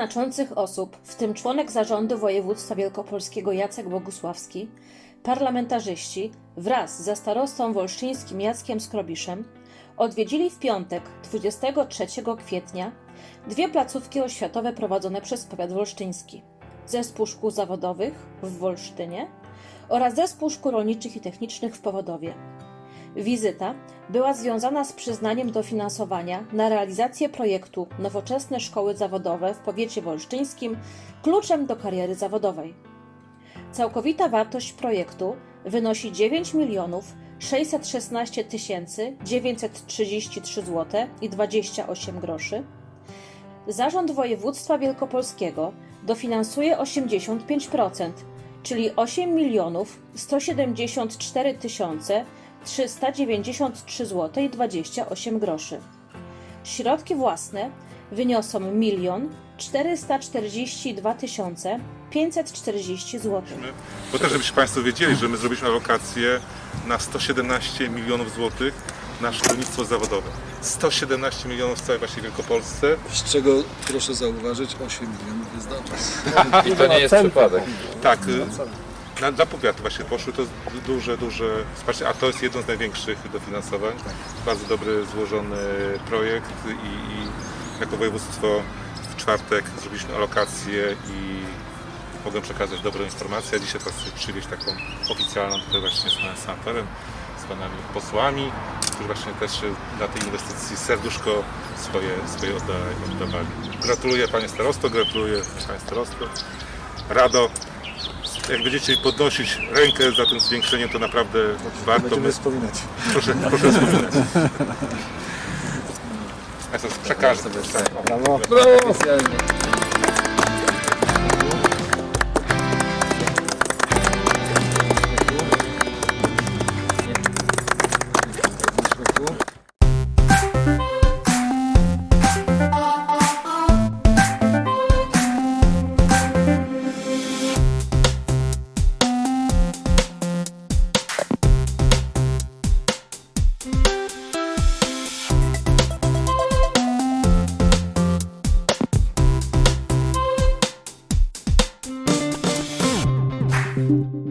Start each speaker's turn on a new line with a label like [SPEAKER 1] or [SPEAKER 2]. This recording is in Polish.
[SPEAKER 1] Znaczących osób, w tym członek zarządu województwa wielkopolskiego Jacek Bogusławski, parlamentarzyści wraz ze starostą wolsztyńskim Jackiem Skrobiszem odwiedzili w piątek 23 kwietnia dwie placówki oświatowe prowadzone przez powiat wolsztyński. Zespół Szkół Zawodowych w Wolsztynie oraz Zespół Szkół Rolniczych i Technicznych w Powodowie. Wizyta była związana z przyznaniem dofinansowania na realizację projektu Nowoczesne Szkoły Zawodowe w powiecie wolsztyńskim kluczem do kariery zawodowej. Całkowita wartość projektu wynosi 9 milionów 616 tysięcy 933 zł i 28 groszy. Zarząd Województwa Wielkopolskiego dofinansuje 85%, czyli 8 milionów 174 tysiące 393 zł i 28 groszy. Środki własne wyniosą 1 442 tysiące 540 zł.
[SPEAKER 2] Bo też, żebyście Państwo wiedzieli, że my zrobiliśmy alokację na 117 milionów złotych na szkolnictwo zawodowe. 117 milionów w całej właśnie Wielkopolsce.
[SPEAKER 3] Z czego proszę zauważyć 8 milionów jest dla nas.
[SPEAKER 4] I to nie jest przypadek.
[SPEAKER 2] Tak, na, powiatu właśnie poszły to du- duże, duże wsparcie, a to jest jedno z największych dofinansowań. Bardzo dobry, złożony projekt i, i jako województwo w czwartek zrobiliśmy alokację i mogę przekazać dobrą informację, a dzisiaj teraz przywieźć taką oficjalną tutaj właśnie z panem senatorem, z panami posłami, którzy właśnie też dla tej inwestycji serduszko swoje, swoje odda- oddawali. Gratuluję panie starosto, gratuluję panie starosto. Rado, jak będziecie podnosić rękę za tym zwiększeniem, to naprawdę warto.
[SPEAKER 3] Będziemy
[SPEAKER 2] My,
[SPEAKER 3] wspominać.
[SPEAKER 2] proszę, proszę wspominać. Ja to przekażę.
[SPEAKER 3] Brawo. Thank you.